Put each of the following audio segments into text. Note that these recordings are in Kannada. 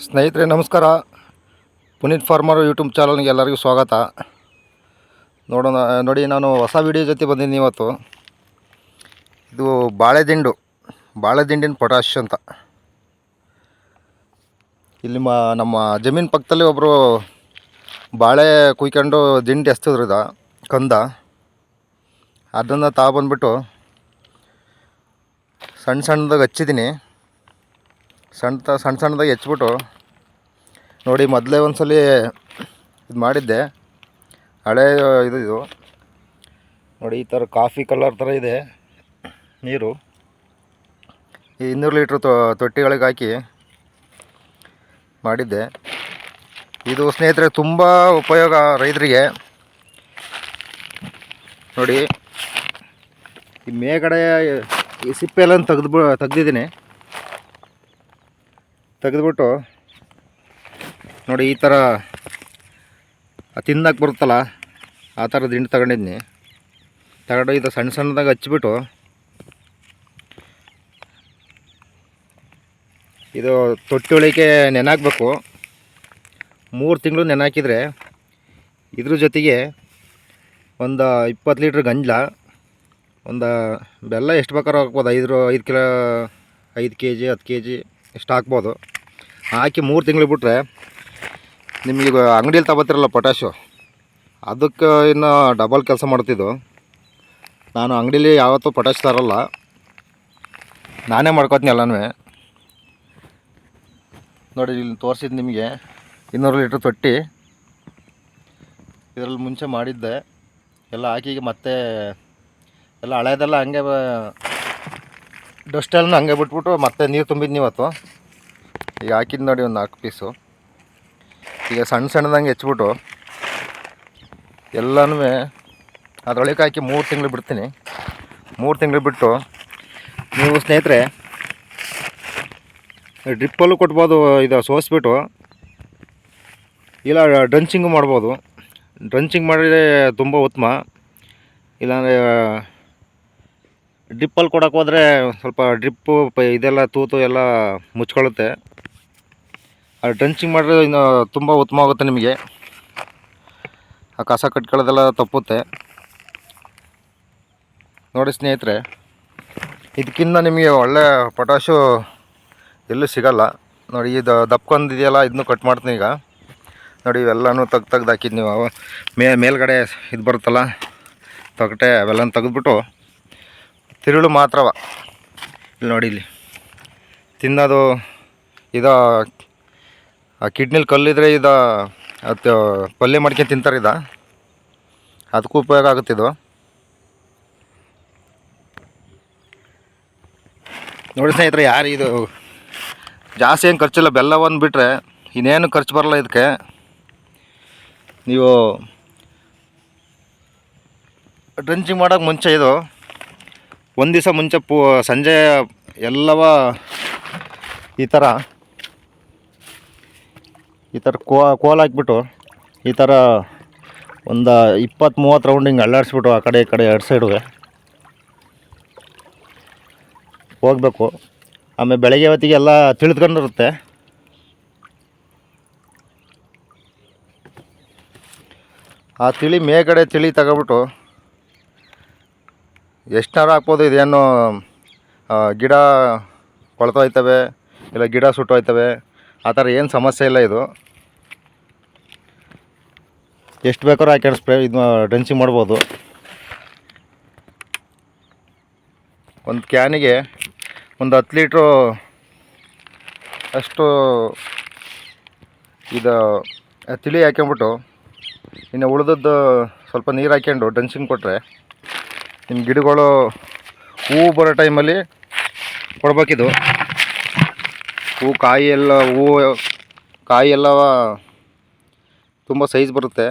ಸ್ನೇಹಿತರೆ, ನಮಸ್ಕಾರ. ಪುನೀತ್ ಫಾರ್ಮರ್ ಯೂಟ್ಯೂಬ್ ಚಾನಲ್ಗೆ ಎಲ್ಲರಿಗೂ ಸ್ವಾಗತ. ನೋಡೋಣ, ನೋಡಿ ನಾನು ಹೊಸ ವಿಡಿಯೋ ಜೊತೆ ಬಂದಿದ್ದೀನಿ ಇವತ್ತು. ಇದು ಬಾಳೆದಿಂಡು, ಬಾಳೆದಿಂಡಿನ ಪೊಟ್ಯಾಶ್ ಅಂತ. ಇಲ್ಲಿ ಮ, ನಮ್ಮ ಜಮೀನು ಪಕ್ಕದಲ್ಲಿ ಒಬ್ಬರು ಬಾಳೆ ಕುಯ್ಕೊಂಡು ದಿಂಡು ಎಸ್ತಿದ್ರು ಇದ, ಕಂದ. ಅದನ್ನು ತಗೊಬಂದ್ಬಿಟ್ಟು ಸಣ್ಣ ಸಣ್ಣದಾಗ ಹಚ್ಚಿದ್ದೀನಿ. ಸಣ್ಣ ಸಣ್ಣ ಸಣ್ಣದಾಗಿ ಹೆಚ್ಚಿಬಿಟ್ಟು ನೋಡಿ ಮೊದಲೇ ಒಂದು ಸಲ ಇದು ಮಾಡಿದ್ದೆ. ಹಳೆ ಇದು ಇದು. ನೋಡಿ ಈ ಥರ ಕಾಫಿ ಕಲರ್ ಥರ ಇದೆ ನೀರು. ಈ ಇನ್ನೂರು ಲೀಟ್ರ್ ತೊಟ್ಟಿಗಳಿಗೆ ಹಾಕಿ ಮಾಡಿದ್ದೆ. ಇದು ಸ್ನೇಹಿತರೆ ತುಂಬ ಉಪಯೋಗ ರೈತರಿಗೆ. ನೋಡಿ ಈ ಮೇಗಡೆ ಈ ಸಿಪ್ಪೆ ಎಲ್ಲ ತೆಗೆದು ತೆಗ್ದಿದ್ದೀನಿ. ತೆಗೆದ್ಬಿಟ್ಟು ನೋಡಿ ಈ ಥರ ತಿನ್ನಕ್ಕೆ ಬರುತ್ತಲ್ಲ, ಆ ಥರ ದಿಂಡು ತಗೊಂಡಿದ್ನಿ. ತಗೊಂಡು ಇದು ಸಣ್ಣ ಸಣ್ಣದಾಗಿ ಹಚ್ಚಿಬಿಟ್ಟು ಇದು ತೊಟ್ಟಿ ಒಳಗೆ ನೆನಾಕಬೇಕು. ಮೂರು ತಿಂಗಳು ನೆನಾಕಿದರೆ ಇದ್ರ ಜೊತೆಗೆ ಒಂದು ಇಪ್ಪತ್ತು ಲೀಟ್ರ್ ಗಂಜಲ, ಒಂದು ಬೆಲ್ಲ ಎಷ್ಟು ಬೇಕಾದ್ರೂ ಹಾಕ್ಬೋದು ಐದು ಐದು ಕಿಲೋ, ಐದು ಕೆ ಜಿ ಹತ್ತು ಕೆ ಜಿ ಎಷ್ಟು ಹಾಕ್ಬೋದು. ಹಾಕಿ ಮೂರು ತಿಂಗಳು ಬಿಟ್ಟರೆ ನಿಮಗೆ ಅಂಗಡಿಯಲ್ಲಿ ತಗೋತಿರಲ್ಲ ಪೊಟ್ಯಾಶು ಅದಕ್ಕೆ ಇನ್ನು ಡಬಲ್ ಕೆಲಸ ಮಾಡ್ತಿದ್ದು. ನಾನು ಅಂಗಡೀಲಿ ಯಾವತ್ತೂ ಪೊಟ್ಯಾಶ್ ತರಲ್ಲ. ನಾನೇ ಮಾಡ್ಕೊತೀನಿ ಎಲ್ಲನೂ. ನೋಡಿ ಇಲ್ಲಿ ತೋರಿಸಿದ್ದು ನಿಮಗೆ ಇನ್ನೂರು ಲೀಟ್ರ್ ತೊಟ್ಟಿ. ಇದರಲ್ಲಿ ಮುಂಚೆ ಮಾಡಿದ್ದೆ. ಎಲ್ಲ ಹಾಕಿ ಮತ್ತೆ ಎಲ್ಲ ಹಳೆಯದೆಲ್ಲ ಹಂಗೆ ಡಸ್ಟೆಲ್ಲ ಹಂಗೆ ಬಿಟ್ಬಿಟ್ಟು ಮತ್ತೆ ನೀರು ತುಂಬಿದ್ನಿ ಇವತ್ತು. ಈಗ ಹಾಕಿದ್ದು ನೋಡಿ ಒಂದು ನಾಲ್ಕು ಪೀಸು ಈಗ ಸಣ್ಣ ಸಣ್ಣದಂಗೆ ಹೆಚ್ಚಿಬಿಟ್ಟು ಎಲ್ಲನೂ ಅದರೊಳಗೆ ಹಾಕಿ ಮೂರು ತಿಂಗಳು ಬಿಡ್ತೀನಿ. ಮೂರು ತಿಂಗಳು ಬಿಟ್ಟು ನೀವು ಸ್ನೇಹಿತರೆ ಡ್ರಿಪ್ಪಲ್ಲೂ ಕೊಟ್ಬೋದು, ಇದು ಸೋಸಿಬಿಟ್ಟು ಇಲ್ಲ, ಡ್ರಂಚಿಂಗು ಮಾಡ್ಬೋದು. ಡ್ರಂಚಿಂಗ್ ಮಾಡಿದರೆ ತುಂಬ ಉತ್ತಮ. ಇಲ್ಲಾಂದರೆ ಡ್ರಿಪ್ಪಲ್ಲಿ ಕೊಡೋಕೆ ಹೋದರೆ ಸ್ವಲ್ಪ ಡ್ರಿಪ್ಪು ಇದೆಲ್ಲ ತೂತು ಎಲ್ಲ ಮುಚ್ಕೊಳ್ಳುತ್ತೆ ಅದು ಡ್ರಂಚಿಂಗ್ ಮಾಡಿದ್ರೆ ಇನ್ನು ತುಂಬ ಉತ್ತಮವಾಗುತ್ತೆ ನಿಮಗೆ. ಆ ಕಸ ಕಟ್ಕೊಳ್ಳೋದೆಲ್ಲ ತಪ್ಪುತ್ತೆ. ನೋಡಿ ಸ್ನೇಹಿತರೆ, ಇದಕ್ಕಿಂತ ನಿಮಗೆ ಒಳ್ಳೆ ಪೊಟ್ಯಾಶು ಎಲ್ಲೂ ಸಿಗಲ್ಲ. ನೋಡಿ, ಇದು ದಪ್ಕೊಂಡಿದೆಯಲ್ಲ, ಇದನ್ನು ಕಟ್ ಮಾಡ್ತೀನಿ ಈಗ. ನೋಡಿ, ಇವೆಲ್ಲನೂ ತೆಗ್ದು ತೆಗ್ದು ಹಾಕಿದ್ದು ನೀವು. ಮೇ, ಮೇಲ್ಗಡೆ ಇದು ಬರುತ್ತಲ್ಲ, ತೊಗಟೆ ಅವೆಲ್ಲ ತೆಗೆದ್ಬಿಟ್ಟು ತಿರುಳು ಮಾತ್ರವ. ಇಲ್ಲಿ ನೋಡಿ, ಇಲ್ಲಿ ತಿನ್ನೋದು, ಇದು ಆ ಕಿಡ್ನಿಲಿ ಕಲ್ಲಿದ್ರೆ ಇದು, ಅದು ಪಲ್ಯ ಮಾಡ್ಕೊಂಡು ತಿಂತಾರೆ ಇದು. ಅದಕ್ಕೂ ಉಪಯೋಗ ಆಗುತ್ತಿದು ನೋಡಿ ಸ್ನೇಹಿತರೆ, ಯಾರು ಇದು? ಜಾಸ್ತಿ ಏನು ಖರ್ಚಿಲ್ಲ ಬೆಲ್ಲ ಒಂದು ಬಿಟ್ಟರೆ ಇನ್ನೇನು ಖರ್ಚು ಬರಲ್ಲ ಇದಕ್ಕೆ ನೀವು ಡ್ರಿಂಚಿಂಗ್ ಮಾಡೋಕೆ ಮುಂಚೆ ಇದು, ಒಂದು ದಿವಸ ಮುಂಚೆ ಪೂ, ಸಂಜೆ ಎಲ್ಲವ ಈ ಥರ ಈ ಥರ ಕೋ ಕೋಲ್ ಹಾಕ್ಬಿಟ್ಟು ಈ ಥರ ಒಂದು ಇಪ್ಪತ್ತು ಮೂವತ್ತು ರೌಂಡ್ ಹಿಂಗೆ ಅಲ್ಲಾಡಿಸ್ಬಿಟ್ಟು ಆ ಕಡೆ ಈ ಕಡೆ ಎರಡು ಸೈಡ್ಗೆ ಹೋಗಬೇಕು. ಆಮೇಲೆ ಬೆಳಗ್ಗೆ ಹೊತ್ತಿಗೆ ಎಲ್ಲ ತಿಳಿದ್ಕೊಂಡಿರುತ್ತೆ. ಆ ತಿಳಿ ಮೇಲ್ಗಡೆ ತಿಳಿ ತಗೊಬಿಟ್ಟು ಎಷ್ಟಾರು ಹಾಕ್ಬೋದು ಇದೇನು ಗಿಡ ಕೊಳ್ತೋಯ್ತವೆ ಇಲ್ಲ ಗಿಡ ಸುಟ್ಟೋಯ್ತವೆ ಆ ಥರ ಏನು ಸಮಸ್ಯೆ ಇಲ್ಲ ಇದು. ಎಷ್ಟು ಬೇಕಾದ್ರೂ ಹಾಕ್ಯಂಡು ಸ್ಪ್ರೇ ಇದು ಡ್ರೆಂಚಿಂಗ್ ಮಾಡ್ಬೋದು. ಒಂದು ಕ್ಯಾನಿಗೆ ಒಂದು ಹತ್ತು ಲೀಟ್ರು ಅಷ್ಟು ಇದು ತಿಳಿ ಹಾಕ್ಕೊಂಬಿಟ್ಟು ಇನ್ನು ಉಳಿದದ್ದು ಸ್ವಲ್ಪ ನೀರು ಹಾಕ್ಯಂಡು ಡೆನ್ಸಿಂಗ್ ಕೊಟ್ಟರೆ ನಿಮ್ಮ ಗಿಡಗಳು ಹೂವು ಬರೋ ಟೈಮಲ್ಲಿ ಕೊಡಬೇಕಿದು. ಹೂವು ಕಾಯಿ ಎಲ್ಲ ಹೂವು ಕಾಯಿ ಎಲ್ಲ ತುಂಬ ಸೈಜ್ ಬರುತ್ತೆ.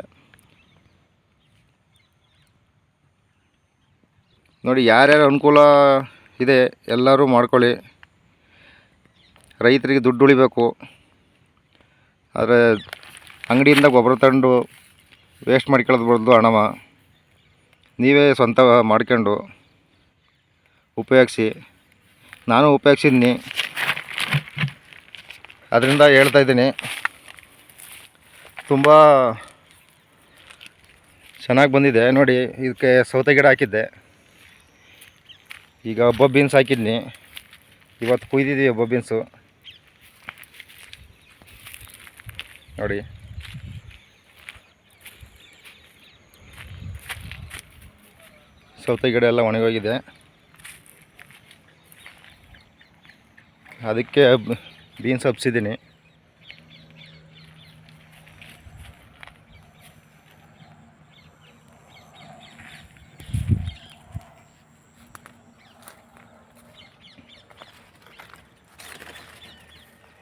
ನೋಡಿ ಯಾರ್ಯಾರು ಅನುಕೂಲ ಇದೆ, ಎಲ್ಲರೂ ಮಾಡ್ಕೊಳ್ಳಿ. ರೈತರಿಗೆ ದುಡ್ಡು ಉಳಿಬೇಕು. ಆದರೆ ಅಂಗಡಿಯಿಂದ ಗೊಬ್ಬರ ತಂದು ವೇಸ್ಟ್ ಮಾಡ್ಕೊಳ್ಳೋದು ಹಣವ. ನೀವೇ ಸ್ವಂತ ಮಾಡ್ಕೊಂಡು ಉಪಯೋಗಿಸಿ. ನಾನು ಉಪಯೋಗಿಸಿದ್ನಿ ಅದರಿಂದ ಹೇಳ್ತಾ ಇದ್ದೀನಿ. ತುಂಬ ಚೆನ್ನಾಗಿ ಬಂದಿದೆ. ನೋಡಿ, ಇದಕ್ಕೆ ಸೌತೆ ಗಿಡ ಹಾಕಿದ್ದೆ. ಈಗ ಒಬ್ಬ ಬೀನ್ಸ್ ಹಾಕಿದ್ನಿ. ಇವತ್ತು ಕುಯ್ದಿದ್ದೀವಿ ಒಬ್ಬ ಬೀನ್ಸು ನೋಡಿ. ಸೌತೆ ಗಿಡ ಎಲ್ಲ ಒಣಗೋಗಿದೆ. ಅದಕ್ಕೆ ಬೀನ್ಸ್ ಹಬ್ಸಿದ್ದೀನಿ.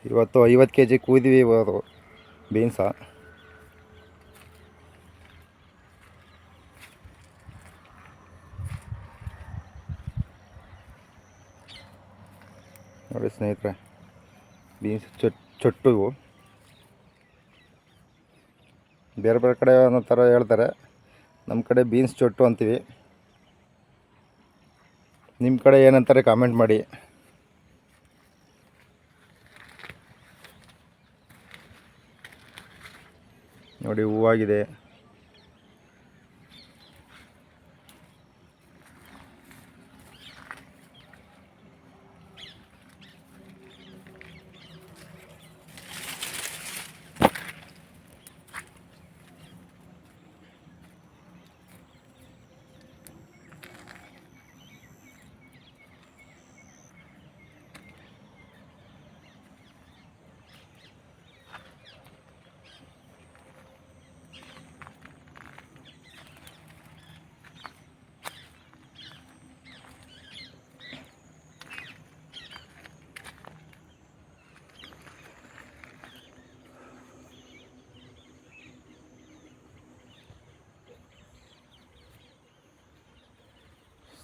ಇವತ್ತು ಐವತ್ತು ಕೆ ಜಿ ಕೂದಿವಿ ಇವತ್ತು ಬೀನ್ಸ. ನೋಡಿ ಸ್ನೇಹಿತರೆ, ಬೀನ್ಸ್ ಚೊಟ್ ಚೊಟ್ಟು ಇವು ಬೇರೆ ಬೇರೆ ಕಡೆ ಅನ್ನೋ ಥರ ಹೇಳ್ತಾರೆ. ನಮ್ಮ ಕಡೆ ಬೀನ್ಸ್ ಚೊಟ್ಟು ಅಂತೀವಿ. ನಿಮ್ಮ ಕಡೆ ಏನಂತಾರೆ ಕಾಮೆಂಟ್ ಮಾಡಿ. ನೋಡಿ ಹೂವಾಗಿದೆ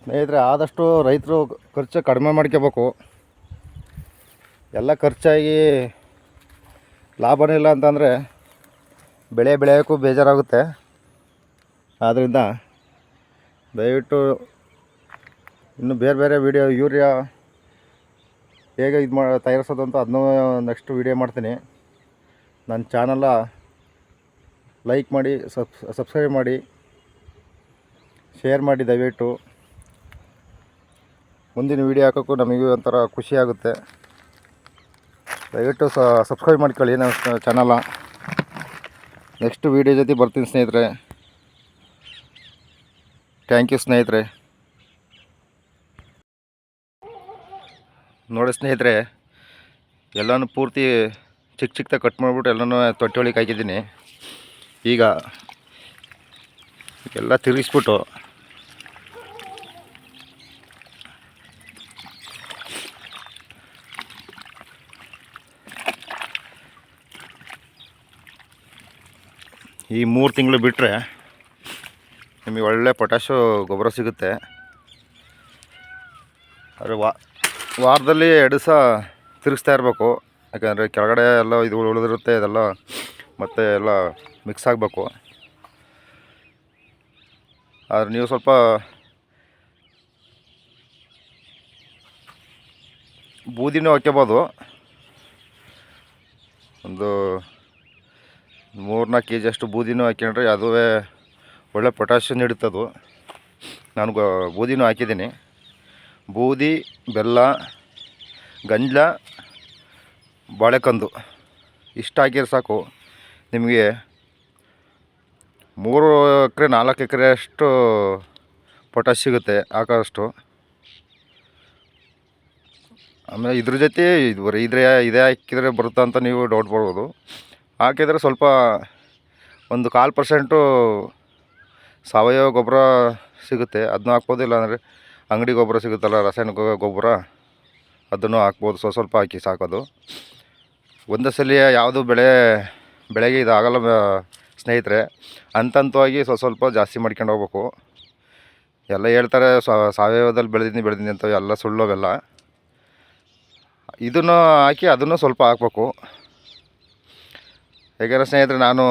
ಸ್ನೇಹಿತರೆ, ಆದಷ್ಟು ರೈತರು ಖರ್ಚು ಕಡಿಮೆ ಮಾಡ್ಕೋಬೇಕು. ಎಲ್ಲ ಖರ್ಚಾಗಿ ಲಾಭನೇ ಇಲ್ಲ ಅಂತಂದರೆ ಬೆಳೆ ಬೆಳೆಯೋಕ್ಕೂ ಬೇಜಾರಾಗುತ್ತೆ. ಆದ್ದರಿಂದ ದಯವಿಟ್ಟು ಇನ್ನು ಬೇರೆ ಬೇರೆ ವೀಡಿಯೋ ಯೂರಿಯಾ ಹೇಗೆ ಇದು ಮಾಡಿ ತಯಾರಿಸೋದು ಅಂತ ಅದನ್ನೂ ನೆಕ್ಸ್ಟ್ ವೀಡಿಯೋ ಮಾಡ್ತೀನಿ. ನನ್ನ ಚಾನಲ್ಲ ಲೈಕ್ ಮಾಡಿ, ಸಬ್ ಸಬ್ಸ್ಕ್ರೈಬ್ ಮಾಡಿ ಶೇರ್ ಮಾಡಿ ದಯವಿಟ್ಟು. ಮುಂದಿನ ವೀಡಿಯೋ ಹಾಕೋಕ್ಕೂ ನಮಗೂ ಒಂಥರ ಖುಷಿ ಆಗುತ್ತೆ ದಯವಿಟ್ಟು ಸಬ್ಸ್ಕ್ರೈಬ್ ಮಾಡ್ಕೊಳ್ಳಿ ನಮ್ಮ ಚಾನಲ ನೆಕ್ಸ್ಟ್ ವೀಡಿಯೋ ಜೊತೆ ಬರ್ತೀನಿ ಸ್ನೇಹಿತರೆ. ಥ್ಯಾಂಕ್ ಯು ಸ್ನೇಹಿತರೆ. ನೋಡಿ ಸ್ನೇಹಿತರೆ, ಎಲ್ಲನೂ ಪೂರ್ತಿ ಚಿಕ್ಕ ಚಿಕ್ಕದಾಗಿ ಕಟ್ ಮಾಡಿಬಿಟ್ಟು ಎಲ್ಲನೂ ತೊಟ್ಟಿ ಒಳಗೆ ಹಾಕಿದ್ದೀನಿ. ಈಗ ಎಲ್ಲ ತಿರುಗಿಸ್ಬಿಟ್ಟು ಈ ಮೂರು ತಿಂಗಳು ಬಿಟ್ಟರೆ ನಿಮಗೆ ಒಳ್ಳೆ ಪೊಟ್ಯಾಶು ಗೊಬ್ಬರ ಸಿಗುತ್ತೆ. ಆದರೆ ವಾ, ವಾರದಲ್ಲಿ ಎರಡು ದಿವಸ ತಿರುಗಿಸ್ತಾ ಇರಬೇಕು. ಯಾಕಂದರೆ ಕೆಳಗಡೆ ಎಲ್ಲ ಇದು ಉಳಿದಿರುತ್ತೆ ಇದೆಲ್ಲ ಮತ್ತೆ ಎಲ್ಲ ಮಿಕ್ಸ್ ಆಗಬೇಕು. ಆದರೆ ನೀವು ಸ್ವಲ್ಪ ಬೂದಿನೂ ಹಾಕ್ಕೋಬೋದು ಒಂದು ಮೂರ್ನಾಲ್ಕು ಕೆ ಜಿ ಅಷ್ಟು ಬೂದಿನೂ ಹಾಕ್ಯಂಡ್ರೆ ಅದುವೇ ಒಳ್ಳೆ ಪೊಟ್ಯಾಷಿಯಂ ನೀಡುತ್ತದು. ನಾನು ಬೂದಿನೂ ಹಾಕಿದ್ದೀನಿ. ಬೂದಿ, ಬೆಲ್ಲ, ಗಂಜಲ, ಬಾಳೆಕಂದು ಇಷ್ಟು ಹಾಕಿದ್ರೆ ಸಾಕು. ನಿಮಗೆ ಮೂರು ಎಕರೆ, ನಾಲ್ಕು ಎಕರೆ ಅಷ್ಟು ಪೊಟ್ಯಾಶ್ ಸಿಗುತ್ತೆ ಹಾಕೋಷ್ಟು ಆಮೇಲೆ ಇದ್ರ ಜೊತೆ ಇದು ಇದ್ರೆ, ಇದೇ ಹಾಕಿದರೆ ಬರುತ್ತಾ ಅಂತ ನೀವು ಡೌಟ್ ಬರ್ಬೋದು ಹಾಕಿದರೆ ಸ್ವಲ್ಪ ಒಂದು ಕಾಲು ಪರ್ಸೆಂಟು ಸಾವಯವ ಗೊಬ್ಬರ ಸಿಗುತ್ತೆ. ಅದನ್ನ ಹಾಕ್ಬೋದು, ಇಲ್ಲಾಂದರೆ ಅಂಗಡಿ ಗೊಬ್ಬರ ಸಿಗುತ್ತಲ್ಲ, ರಾಸಾಯನಿಕ ಗೊಬ್ಬರ, ಅದನ್ನು ಹಾಕ್ಬೋದು. ಸ್ವಲ್ಪ ಸ್ವಲ್ಪ ಹಾಕಿ ಸಾಕೋದು. ಒಂದೇ ಸಲ ಯಾವುದು ಬೆಳೆ, ಬೆಳೆಗೆ ಇದಾಗಲ್ಲ ಸ್ನೇಹಿತರೆ ಹಂತಂತವಾಗಿ ಸ್ವಲ್ಪ ಸ್ವಲ್ಪ ಜಾಸ್ತಿ ಮಾಡ್ಕೊಂಡು ಹೋಗ್ಬೇಕು. ಎಲ್ಲ ಹೇಳ್ತಾರೆ ಸಾವಯವದಲ್ಲಿ ಬೆಳೆದಿದ್ದೀನಿ ಬೆಳೆದಿದ್ದೀನಿ ಅಂತ ಎಲ್ಲ ಸುಳ್ಳು ಅವೆಲ್ಲ. ಇದನ್ನು ಹಾಕಿ ಅದನ್ನು ಸ್ವಲ್ಪ ಹಾಕ್ಬೇಕು. ಯಾಕೆಂದರೆ ಸ್ನೇಹಿತರೆ, ನಾನು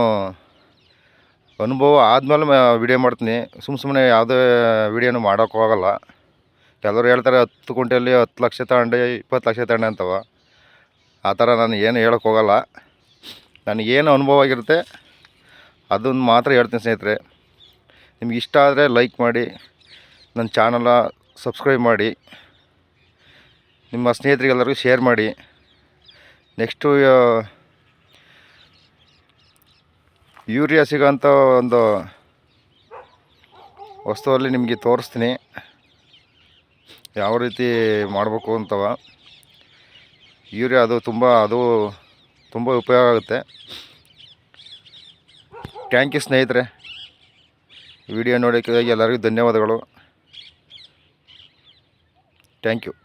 ಅನುಭವ ಆದಮೇಲೆ ವಿಡಿಯೋ ಮಾಡ್ತೀನಿ. ಸುಮ್ಮ ಸುಮ್ಮನೆ ಯಾವುದೇ ವಿಡಿಯೋನು ಮಾಡೋಕ್ಕೂ ಹೋಗಲ್ಲ ಕೆಲವರು ಹೇಳ್ತಾರೆ, ಹತ್ತು ಕುಂಟೆಯಲ್ಲಿ ಹತ್ತು ಲಕ್ಷ ತಗೊಂಡೆ, ಇಪ್ಪತ್ತು ಲಕ್ಷ ತಗೊಂಡೆ ಅಂತವ. ಆ ಥರ ನಾನು ಏನು ಹೇಳೋಕ್ಕೆ ಹೋಗಲ್ಲ. ನನಗೇನು ಅನುಭವ ಆಗಿರುತ್ತೆ ಅದನ್ನು ಮಾತ್ರ ಹೇಳ್ತೀನಿ ಸ್ನೇಹಿತರೆ. ನಿಮ್ಗೆ ಇಷ್ಟ ಆದರೆ ಲೈಕ್ ಮಾಡಿ ನನ್ನ ಚಾನಲ ಸಬ್ಸ್ಕ್ರೈಬ್ ಮಾಡಿ, ನಿಮ್ಮ ಸ್ನೇಹಿತರಿಗೆಲ್ಲರಿಗೂ ಶೇರ್ ಮಾಡಿ. ನೆಕ್ಸ್ಟು ಯೂರಿಯಾ ಸಿಗೋಂಥ ಒಂದು ವಸ್ತುವಲ್ಲಿ ನಿಮಗೆ ತೋರಿಸ್ತೀನಿ. ಯಾವ ರೀತಿ ಮಾಡಬೇಕು ಅಂತವ. ಯೂರಿಯಾ ಅದು ತುಂಬ ಅದು ತುಂಬ ಉಪಯೋಗ ಆಗುತ್ತೆ. ಥ್ಯಾಂಕ್ ಯು ಸ್ನೇಹಿತರೆ. ವಿಡಿಯೋ ನೋಡೋಕ್ಕಾಗಿ ಎಲ್ಲರಿಗೂ ಧನ್ಯವಾದಗಳು. Thank you.